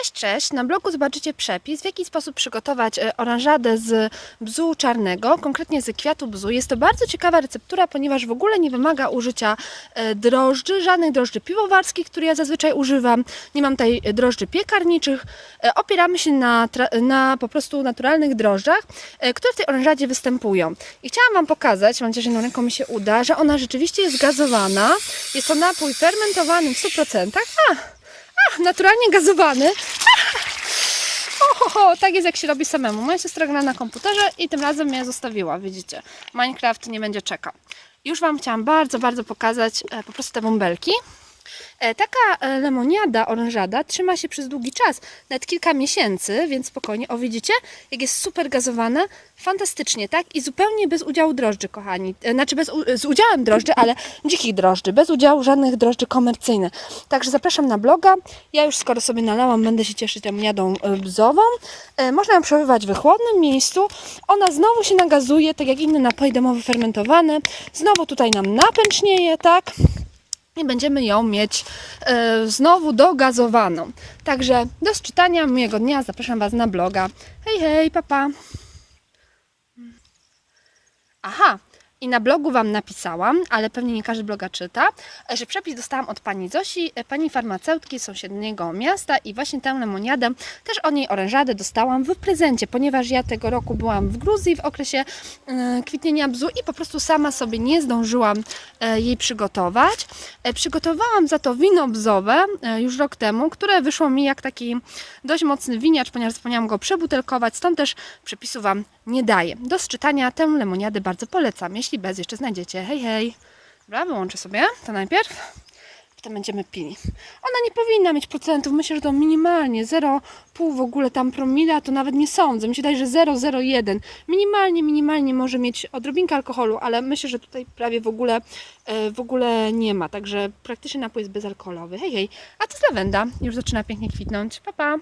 Cześć, cześć. Na blogu zobaczycie przepis, w jaki sposób przygotować e, oranżadę z bzu czarnego, konkretnie z kwiatu bzu. Jest to bardzo ciekawa receptura, ponieważ w ogóle nie wymaga użycia e, drożdży, żadnych drożdży piwowarskich, które ja zazwyczaj używam. Nie mam tutaj e, drożdży piekarniczych. Opieramy się na, na po prostu naturalnych drożdżach, które w tej oranżadzie występują. I chciałam Wam pokazać, mam nadzieję, że jedną ręką mi się uda, że ona rzeczywiście jest gazowana. Jest to napój fermentowany w 100%. A, a, naturalnie gazowany. Ohoho, tak jest jak się robi samemu. Moja siostra gra na komputerze i tym razem mnie zostawiła, widzicie. Minecraft nie będzie czekał. Już Wam chciałam bardzo, bardzo pokazać e, po prostu te bąbelki. E, Taka e, lemoniada orężada trzyma się przez długi czas, nawet kilka miesięcy, więc spokojnie. O, widzicie? Jak jest super gazowana, fantastycznie, tak? I zupełnie bez udziału drożdży, kochani. E, Znaczy bez, z udziałem drożdży, ale dzikich drożdży, bez udziału żadnych drożdży komercyjnych. Także zapraszam na bloga. Ja już skoro sobie nalałam, będę się cieszyć lemoniadą bzową. Można ją przechowywać w chłodnym miejscu. Ona znowu się nagazuje, tak jak inne napoje domowe fermentowane. Znowu tutaj nam napęcznieje, tak? I będziemy ją mieć e, znowu dogazowaną. Także do czytania, miłego dnia, zapraszam Was na bloga. Hej, hej, papa. Aha, i na blogu Wam napisałam, ale pewnie nie każdy bloga czyta, że przepis dostałam od pani Zosi, e, pani farmaceutki z sąsiedniego miasta i właśnie tę lemoniadę, też od niej orężadę dostałam w prezencie, ponieważ ja tego roku byłam w Gruzji w okresie e, kwitnienia bzu i po prostu sama sobie nie zdążyłam e, jej przygotować. Przygotowałam za to wino bzowe już rok temu, które wyszło mi jak taki dość mocny winiacz, ponieważ zapomniałam go przebutelkować, stąd też przepisu Wam nie daję. Do sczytania tę lemoniadę bardzo polecam, jeśli bez jeszcze znajdziecie. Hej, hej. Dobra, wyłączę sobie to najpierw. Potem będziemy pili. Ona nie powinna mieć procentów. Myślę, że to minimalnie 0,5 w ogóle tam promila, to nawet nie sądzę. Mi się wydaje, że 0,01. Minimalnie, minimalnie może mieć odrobinkę alkoholu, ale myślę, że tutaj prawie w ogóle, e, w ogóle nie ma. Także praktycznie napój jest bezalkoholowy. Hej, hej. A to jest lawenda. Już zaczyna pięknie kwitnąć. Pa, pa.